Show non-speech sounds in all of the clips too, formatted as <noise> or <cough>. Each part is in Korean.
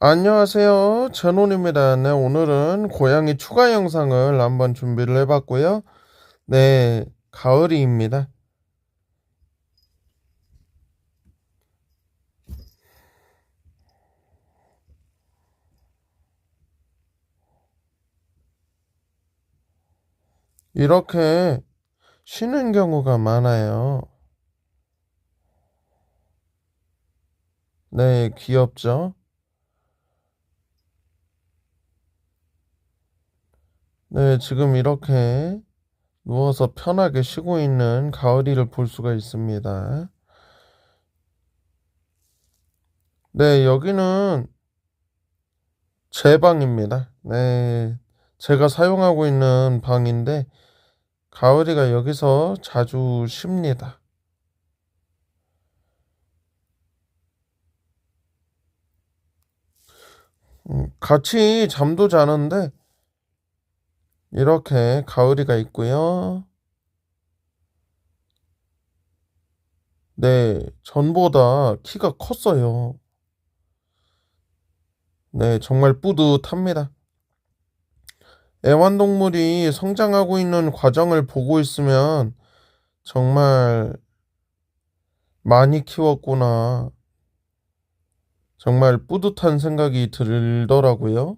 안녕하세요. 전원입니다. 네, 오늘은 고양이 추가 영상을 한번 준비를 해봤고요. 네, 가을이입니다. 이렇게 쉬는 경우가 많아요. 네, 귀엽죠? 네, 지금 이렇게 누워서 편하게 쉬고 있는 가을이를 볼 수가 있습니다. 네, 여기는 제 방입니다. 네, 제가 사용하고 있는 방인데, 가을이가 여기서 자주 쉽니다. 음, 같이 잠도 자는데, 이렇게 가을이가 있고요. 네, 전보다 키가 컸어요. 네, 정말 뿌듯합니다. 애완동물이 성장하고 있는 과정을 보고 있으면 정말 많이 키웠구나. 정말 뿌듯한 생각이 들더라고요.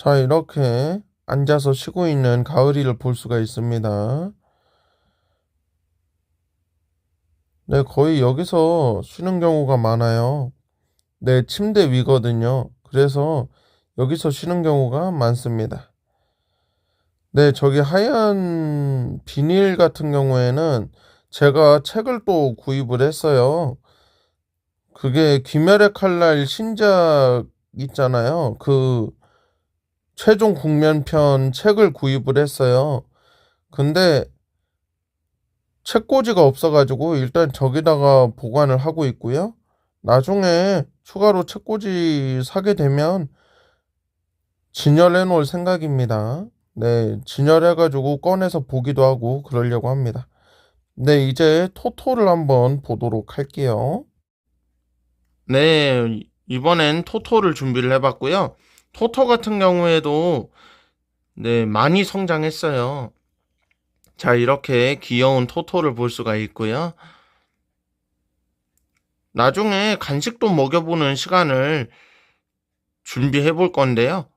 자, 이렇게 앉아서 쉬고 있는 가을이를 볼 수가 있습니다. 네, 거의 여기서 쉬는 경우가 많아요. 네, 침대 위거든요. 그래서 여기서 쉬는 경우가 많습니다. 네, 저기 하얀 비닐 같은 경우에는 제가 책을 또 구입을 했어요. 그게 귀멸의 칼날 신작 있잖아요. 그 최종 국면편 책을 구입을 했어요. 근데 책꽂이가 없어가지고 일단 저기다가 보관을 하고 있고요. 나중에 추가로 책꽂이 사게 되면 진열해 놓을 생각입니다. 네, 진열해가지고 꺼내서 보기도 하고 그러려고 합니다. 네, 이제 토토를 한번 보도록 할게요. 네, 이번엔 토토를 준비를 해봤고요. 토토 같은 경우에도 네, 많이 성장했어요. 자, 이렇게 귀여운 토토를 볼 수가 있고요. 나중에 간식도 먹여보는 시간을 준비해 볼 건데요.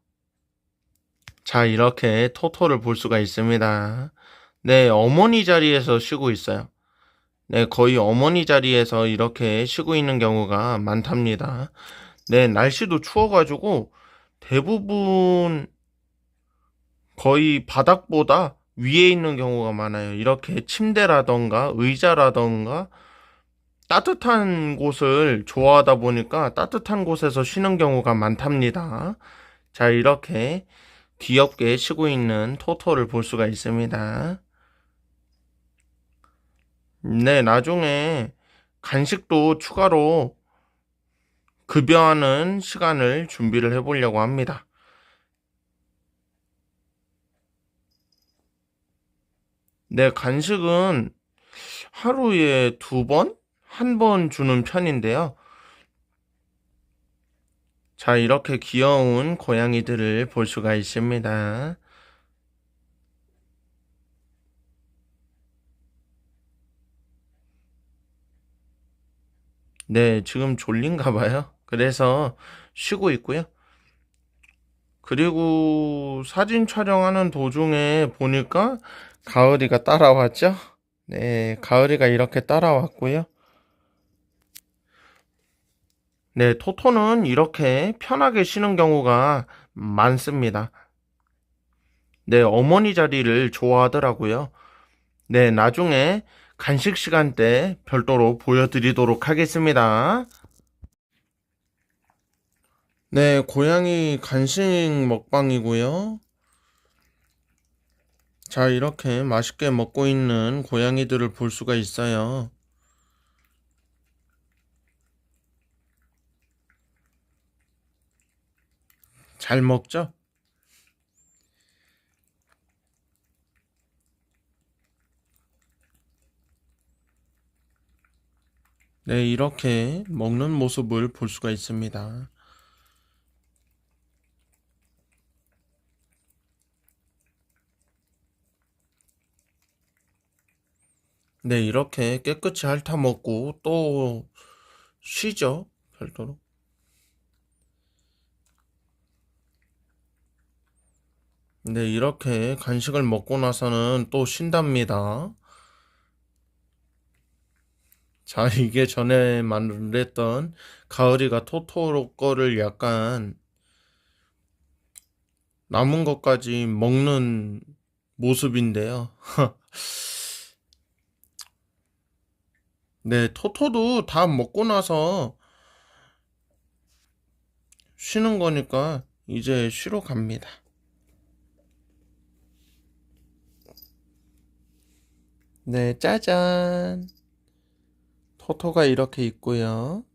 자, 이렇게 토토를 볼 수가 있습니다. 네, 어머니 자리에서 쉬고 있어요. 네, 거의 어머니 자리에서 이렇게 쉬고 있는 경우가 많답니다. 네, 날씨도 추워가지고 대부분 거의 바닥보다 위에 있는 경우가 많아요. 이렇게 침대라던가 의자라던가 따뜻한 곳을 좋아하다 보니까 따뜻한 곳에서 쉬는 경우가 많답니다. 자, 이렇게 귀엽게 쉬고 있는 토토를 볼 수가 있습니다. 네, 나중에 간식도 추가로 급여하는 시간을 준비를 해보려고 합니다. 네, 간식은 하루에 두 번? 한 번 주는 편인데요. 자, 이렇게 귀여운 고양이들을 볼 수가 있습니다. 네, 지금 졸린가 봐요. 그래서 쉬고 있고요. 그리고 사진 촬영하는 도중에 보니까 가을이가 따라왔죠? 네, 가을이가 이렇게 따라왔고요. 네, 토토는 이렇게 편하게 쉬는 경우가 많습니다. 네, 어머니 자리를 좋아하더라고요. 네, 나중에 간식 시간 때 별도로 보여드리도록 하겠습니다. 네, 고양이 간식 먹방이고요. 자, 이렇게 맛있게 먹고 있는 고양이들을 볼 수가 있어요. 잘 먹죠? 네, 이렇게 먹는 모습을 볼 수가 있습니다. 네, 이렇게 깨끗이 핥아먹고 또 쉬죠, 별도로. 네, 이렇게 간식을 먹고 나서는 또 쉰답니다. 자, <laughs> 이게 전에 말했던 가을이가 토토로 거를 약간 남은 것까지 먹는 모습인데요. <laughs> 네, 토토도 다 먹고 나서 쉬는 거니까 이제 쉬러 갑니다. 네, 짜잔. 토토가 이렇게 있고요.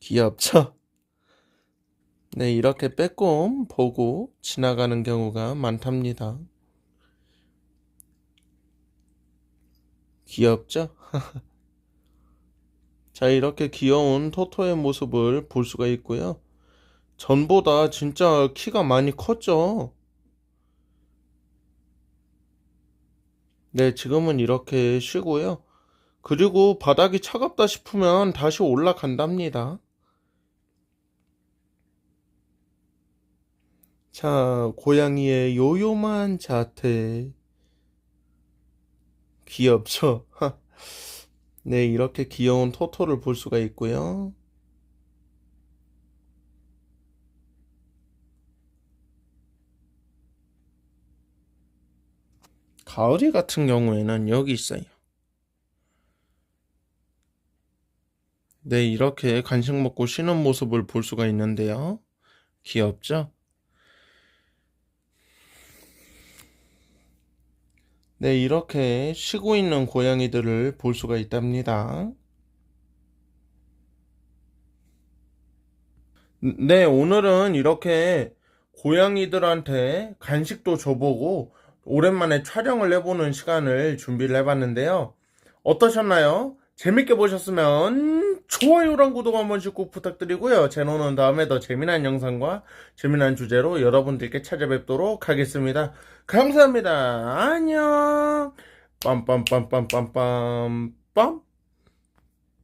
귀엽죠? 네, 이렇게 빼꼼 보고 지나가는 경우가 많답니다. 귀엽죠? <laughs> 자, 이렇게 귀여운 토토의 모습을 볼 수가 있고요. 전보다 진짜 키가 많이 컸죠? 네, 지금은 이렇게 쉬고요. 그리고 바닥이 차갑다 싶으면 다시 올라간답니다. 자, 고양이의 요요만 자태. 귀엽죠? <laughs> 네, 이렇게 귀여운 토토를 볼 수가 있고요. 가을이 같은 경우에는 여기 있어요. 네, 이렇게 간식 먹고 쉬는 모습을 볼 수가 있는데요. 귀엽죠? 네, 이렇게 쉬고 있는 고양이들을 볼 수가 있답니다. 네, 오늘은 이렇게 고양이들한테 간식도 줘보고 오랜만에 촬영을 해보는 시간을 준비를 해봤는데요. 어떠셨나요? 재밌게 보셨으면 좋아요랑 구독 한 번씩 꼭 부탁드리고요. 제노는 다음에 더 재미난 영상과 재미난 주제로 여러분들께 찾아뵙도록 하겠습니다. 감사합니다. 안녕. 빰빰빰빰빰빰 빰.